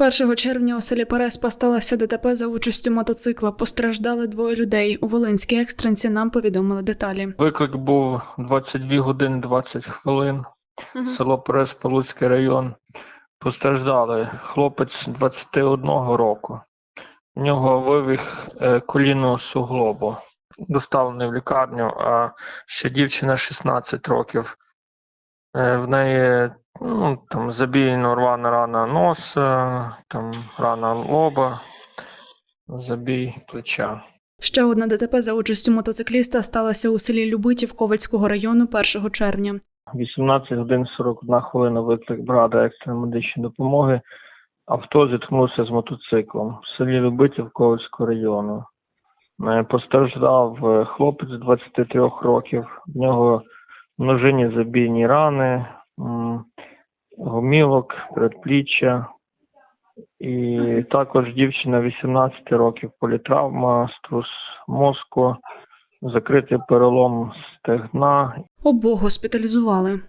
1 червня у селі Переспа сталося ДТП за участю мотоцикла. Постраждали двоє людей. У Волинській екстренці нам повідомили деталі. Виклик був 22 години 20 хвилин. Село Переспа, Луцький район. Постраждали хлопець 21 року. У нього вивих е, колінного суглобу. Доставлений в лікарню, а ще дівчина 16 років. Е, В неї ну, там забійно рвана рана носа, там рана лоба, забій плеча. Ще одне ДТП за участю мотоцикліста сталося у селі Любитів Ковальського району 1 червня. 18 годин 41 хвилина виклик бригада екстреної медичної допомоги. Авто зіткнувся з мотоциклом в селі Любитів Ковальського району. Е, Постраждав е, хлопець 23 років. В нього множинні забійні рани, гомілок, передпліччя. І також дівчина 18 років політравма, струс мозку, закритий перелом стегна Обох госпіталізували.